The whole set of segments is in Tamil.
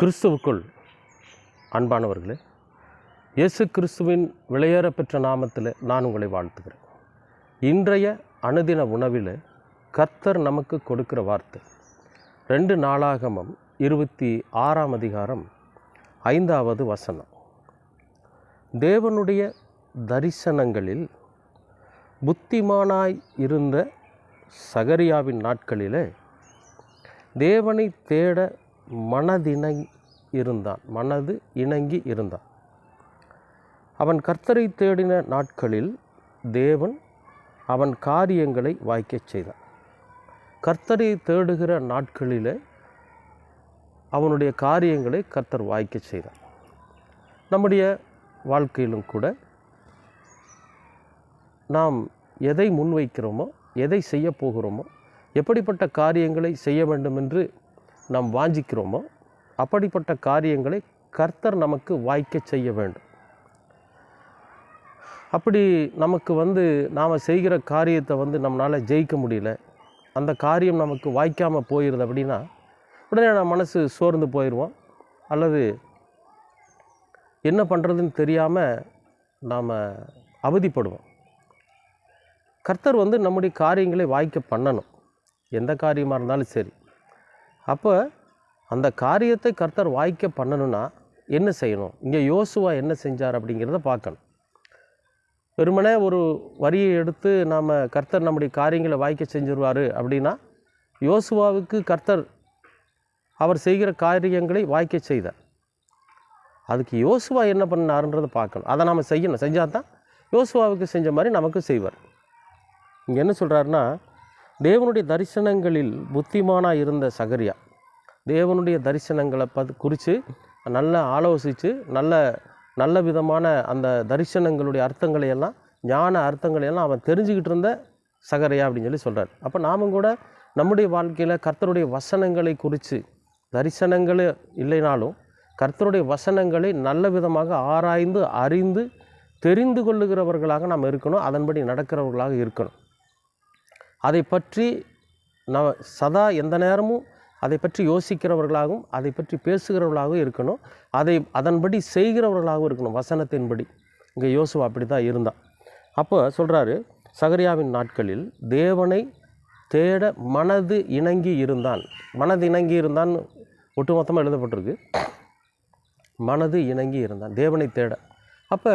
கிறிஸ்துவுக்குள். அன்பானவர்களே இயேசு கிறிஸ்துவின் விளையேற பெற்ற நாமத்தில் நான் உங்களை வாழ்த்துகிறேன். இன்றைய அனுதின உணவில் கர்த்தர் நமக்கு கொடுக்கிற வார்த்தை ரெண்டு நாளாகமம் இருபத்தி ஆறாம் அதிகாரம் ஐந்தாவது வசனம். தேவனுடைய தரிசனங்களில் புத்திமானாய் இருந்த சகரியாவின் நாட்களிலே தேவனை தேட மனதிணங் இருந்தான். மனது இணங்கி இருந்தான். அவன் கர்த்தரை தேடின நாட்களில் தேவன் அவன் காரியங்களை வாய்க்கச் செய்தான். கர்த்தரை தேடுகிற நாட்களிலே அவனுடைய காரியங்களை கர்த்தர் வாய்க்கச் செய்தான். நம்முடைய வாழ்க்கையிலும் கூட நாம் எதை முன்வைக்கிறோமோ எதை செய்ய போகிறோமோ எப்படிப்பட்ட காரியங்களை செய்ய வேண்டும் என்று நாம் வாஞ்சிக்கிறோமோ? அப்படிப்பட்ட காரியங்களை கர்த்தர் நமக்கு வாய்க்க செய்ய வேண்டும். அப்படி நமக்கு வந்து நாம் செய்கிற காரியத்தை வந்து நம்மளால் ஜெயிக்க முடியல. அந்த காரியம் நமக்கு வாய்க்காமல் போயிடுது அப்படின்னா உடனே நம்ம மனசு சோர்ந்து போயிடுவோம் அல்லது என்ன பண்ணுறதுன்னு தெரியாமல் நாம் அவதிப்படுவோம். கர்த்தர் வந்து நம்முடைய காரியங்களை வாய்க்க பண்ணணும். எந்த காரியமாக இருந்தாலும் சரி. அப்போ அந்த காரியத்தை கர்த்தர் வாய்க்க பண்ணணும்னா என்ன செய்யணும்? இங்கே யோசுவா என்ன செஞ்சார் அப்படிங்கிறத பார்க்கணும். வெறுமனே ஒரு வரியை எடுத்து நாம் கர்த்தர் நம்முடைய காரியங்களை வாய்க்க செஞ்சிருவார் அப்படின்னா யோசுவாவுக்கு கர்த்தர் அவர் செய்கிற காரியங்களை வாய்க்க செய்தார். அதுக்கு யோசுவா என்ன பண்ணாருன்றதை பார்க்கணும். அதை நாம் செய்யணும். செஞ்சால் தான் யோசுவாவுக்கு செஞ்ச மாதிரி நமக்கு செய்வார். இங்கே என்ன சொல்கிறாருன்னா தேவனுடைய தரிசனங்களில் புத்திமானாக இருந்த சகரியா தேவனுடைய தரிசனங்களை பத் குறித்து நல்லா ஆலோசித்து நல்ல நல்ல விதமான அந்த தரிசனங்களுடைய அர்த்தங்களை எல்லாம் ஞான அர்த்தங்களை எல்லாம் அவன் தெரிஞ்சுக்கிட்டு இருந்த சகரியா அப்படின்னு சொல்லி சொல்கிறார் அப்போ நாமும் கூட நம்முடைய வாழ்க்கையில் கர்த்தருடைய வசனங்களை குறித்து தரிசனங்கள் இல்லைனாலும் கர்த்தருடைய வசனங்களை நல்ல விதமாக ஆராய்ந்து அறிந்து தெரிந்து கொள்ளுகிறவர்களாக நாம் இருக்கணும். அதன்படி நடக்கிறவர்களாக இருக்கணும். அதை பற்றி நம்ம சதா எந்த நேரமும் அதை பற்றி யோசிக்கிறவர்களாகவும் அதை பற்றி பேசுகிறவர்களாகவும் இருக்கணும். அதை அதன்படி செய்கிறவர்களாகவும் இருக்கணும் வசனத்தின்படி. இங்கே யோசுவா அப்படி தான் இருந்தான் அப்போ சொல்கிறாரு சகரியாவின் நாட்களில் தேவனை தேட மனது இணங்கி இருந்தான். மனது இணங்கி இருந்தான்னு ஒட்டுமொத்தமாக எழுதப்பட்டிருக்கு. மனது இணங்கி இருந்தான் தேவனை தேட. அப்போ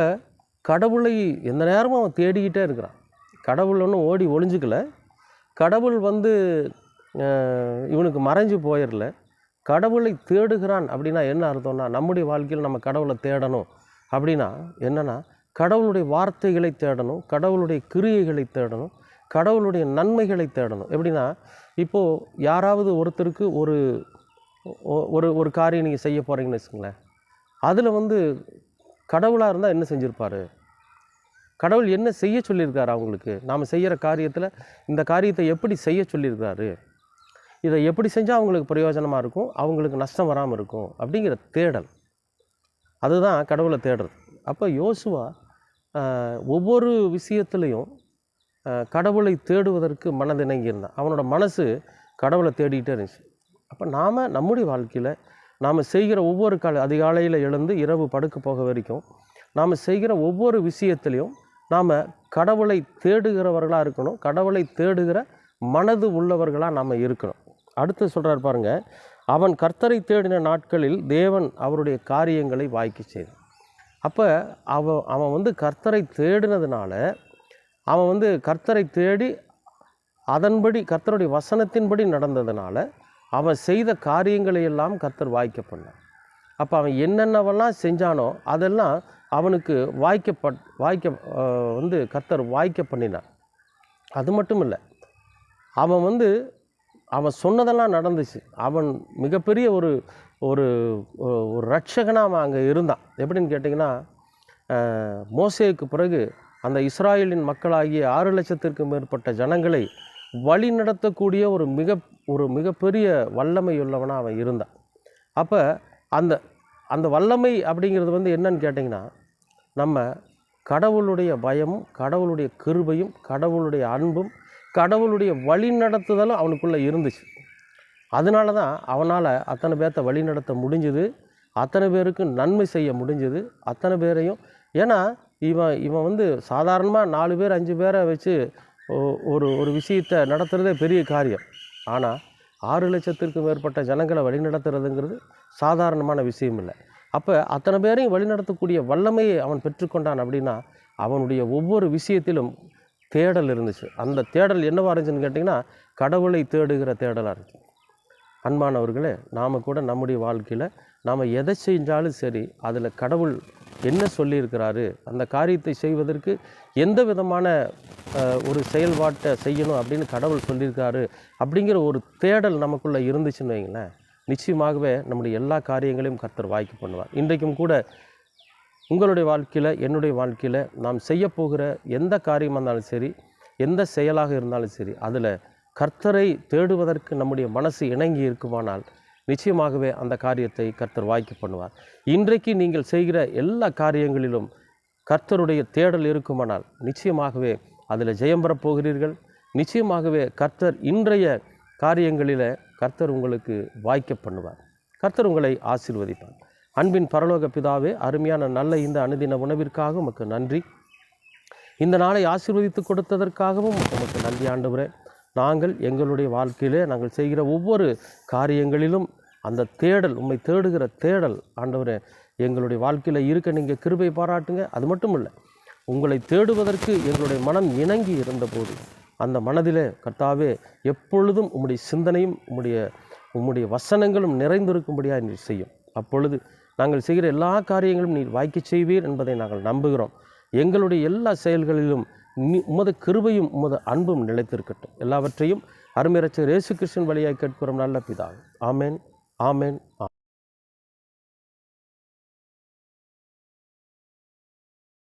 கடவுளை எந்த நேரமும் அவன் தேடிக்கிட்டே இருக்கிறான். கடவுள் ஒன்றும் ஓடி ஒளிஞ்சிக்கலை. கடவுள் வந்து இவனுக்கு மறைஞ்சு போயிடல கடவுளை தேடுகிறான் அப்படின்னா என்ன அர்த்தம்னா நம்முடைய வாழ்க்கையில் நம்ம கடவுளை தேடணும். அப்படின்னா என்னென்னா கடவுளுடைய வார்த்தைகளை தேடணும் கடவுளுடைய கிரியைகளை தேடணும் கடவுளுடைய நன்மைகளை தேடணும். எப்படின்னா இப்போது யாராவது ஒருத்தருக்கு ஒரு ஒ- ஒரு ஒரு காரியம் நீங்கள் செய்ய போகிறீங்கன்னு வச்சுங்களேன் அதில் வந்து கடவுளாக இருந்தால் என்ன செஞ்சுருப்பார்? கடவுள் என்ன செய்ய சொல்லியிருக்காரு அவங்களுக்கு? நாம் செய்கிற காரியத்தில் இந்த காரியத்தை எப்படி செய்ய சொல்லியிருக்காரு? இதை எப்படி செஞ்சால் அவங்களுக்கு பிரயோஜனமாக இருக்கும்? அவங்களுக்கு நஷ்டம் வராமல் இருக்கும்? அப்படிங்கிற தேடல். அதுதான் கடவுளை தேடுறது. அப்போ யோசுவா ஒவ்வொரு விஷயத்துலையும் கடவுளை தேடுவதற்கு மனதிணங்கியிருந்தான் அவனோட மனசு கடவுளை தேடிக்கிட்டே இருந்துச்சு. அப்போ நாம் நம்முடைய வாழ்க்கையில் நாம் செய்கிற ஒவ்வொரு கால அதிகாலையில் எழுந்து இரவு படுக்க போக வரைக்கும் நாம் செய்கிற ஒவ்வொரு விஷயத்துலேயும் நாம் கடவுளை தேடுகிறவர்களாக இருக்கணும். கடவுளை தேடுகிற மனது உள்ளவர்களாக நாம் இருக்கணும். அடுத்து சொல்கிறார் பாருங்க அவன் கர்த்தரை தேடின நாட்களில் தேவன் அவருடைய காரியங்களை வாய்க்க செய்தான் அப்போ அவன் அவன் வந்து கர்த்தரை தேடினதுனால அவன் வந்து கர்த்தரை தேடி அதன்படி கர்த்தருடைய வசனத்தின்படி நடந்ததுனால அவன் செய்த காரியங்களை எல்லாம் கர்த்தர் வாய்க்க பண்ணான் அப்போ அவன் என்னென்னவெல்லாம் செஞ்சானோ அதெல்லாம் அவனுக்கு வாய்க்கப்பட் வாய்க்க வந்து கர்த்தர் வாய்க்க பண்ணினான் அது மட்டும் இல்லை அவன் வந்து அவன் சொன்னதெல்லாம் நடந்துச்சு. அவன் மிகப்பெரிய ஒரு ஒரு ஒரு ரட்சகனாக அவன் அங்கே இருந்தான். எப்படின்னு கேட்டிங்கன்னா மோசேக்கு பிறகு அந்த இஸ்ராயலின் மக்களாகிய ஆறு லட்சத்திற்கு மேற்பட்ட ஜனங்களை வழி நடத்தக்கூடிய ஒரு மிக ஒரு மிகப்பெரிய வல்லமை உள்ளவனாக அவன் இருந்தான். அப்போ அந்த அந்த வல்லமை அப்படிங்கிறது வந்து என்னன்னு கேட்டிங்கன்னா நம்ம கடவுளுடைய பயமும் கடவுளுடைய கிருபையும் கடவுளுடைய அன்பும் கடவுளுடைய வழி நடத்துதலும் அவனுக்குள்ளே இருந்துச்சு. அதனால தான் அவனால் அத்தனை பேர்த்த வழி நடத்த முடிஞ்சுது அத்தனை பேருக்கு நன்மை செய்ய முடிஞ்சுது அத்தனை பேரையும் ஏன்னா இவன் இவன் வந்து சாதாரணமாக நாலு பேர் அஞ்சு பேரை வச்சு ஒ- ஒரு ஒரு விஷயத்தை நடத்துகிறதே பெரிய காரியம். ஆனால் ஆறு லட்சத்திற்கும் மேற்பட்ட ஜனங்களை வழிநடத்துறதுங்கிறது சாதாரணமான விஷயம் இல்லை அப்போ அத்தனை பேரையும் வழிநடத்தக்கூடிய வல்லமையை அவன் பெற்றுக்கொண்டான் அப்படின்னா அவனுடைய ஒவ்வொரு விஷயத்திலும் தேடல் இருந்துச்சு. அந்த தேடல் என்னவாக இருந்துச்சுன்னு கேட்டிங்கன்னா கடவுளை தேடுகிற தேடலாக இருந்துச்சு அன்பானவர்களே நாம் கூட நம்முடைய வாழ்க்கையில் நாம் எதை செஞ்சாலும் சரி அதில் கடவுள் என்ன சொல்லியிருக்கிறாரு? அந்த காரியத்தை செய்வதற்கு எந்த விதமான ஒரு செயல்பாட்டை செய்யணும் அப்படின்னு கடவுள் சொல்லியிருக்காரு அப்படிங்கிற ஒரு தேடல் நமக்குள்ளே இருந்துச்சுன்னு வைங்களேன். நிச்சயமாகவே நம்முடைய எல்லா காரியங்களையும் கர்த்தர் வாய்க்கு பண்ணுவார். இன்றைக்கும் கூட உங்களுடைய வாழ்க்கையில் என்னுடைய வாழ்க்கையில் நாம் செய்ய போகிற எந்த காரியமாக இருந்தாலும் சரி எந்த செயலாக இருந்தாலும் சரி அதில் கர்த்தரை தேடுவதற்கு நம்முடைய மனசு இணங்கி இருக்குமானால் நிச்சயமாகவே அந்த காரியத்தை கர்த்தர் வாய்க்கு பண்ணுவார். இன்றைக்கு நீங்கள் செய்கிற எல்லா காரியங்களிலும் கர்த்தருடைய தேடல் இருக்குமானால் நிச்சயமாகவே அதில் ஜெயம் பெறப் போகிறீர்கள். நிச்சயமாகவே கர்த்தர் இன்றைய காரியங்களில் கர்த்தர் உங்களுக்கு வாய்க்க பண்ணுவார். கர்த்தர் உங்களை ஆசீர்வதிப்பார். அன்பின் பரலோக பிதாவே அருமையான நல்ல இந்த அனுதின உணவிற்காக உமக்கு நன்றி. இந்த நாளை ஆசீர்வதித்து கொடுத்ததற்காகவும் உமக்கு நன்றி ஆண்டவரே. நாங்கள் எங்களுடைய வாழ்க்கையிலே நாங்கள் செய்கிற ஒவ்வொரு காரியங்களிலும் அந்த தேடல் உம்மை தேடுகிற தேடல் ஆண்டவரே எங்களுடைய வாழ்க்கையில் இருக்க நீங்கள் கிருபை பாராட்டுங்க. அது மட்டும் இல்லை உங்களை தேடுவதற்கு எங்களுடைய மனம் இணங்கி இருந்தபோது அந்த மனதிலே கர்த்தாவே எப்பொழுதும் உம்முடைய சிந்தனையும் உம்முடைய உம்முடைய வசனங்களும் நிறைந்திருக்கும்படியாக நீர் செய்யும். அப்பொழுது நாங்கள் செய்கிற எல்லா காரியங்களும் நீர் வாய்க்கச் செய்வீர் என்பதை நாங்கள் நம்புகிறோம். எங்களுடைய எல்லா செயல்களிலும் உமது கிருபையும் உமது அன்பும் நிலைத்திருக்கட்டும். எல்லாவற்றையும் அருமையரசர் இயேசு கிருஷ்ணன் வழியாக கேட்கிறோம் நல்ல பிதாவே. ஆமேன் ஆமேன் ஆ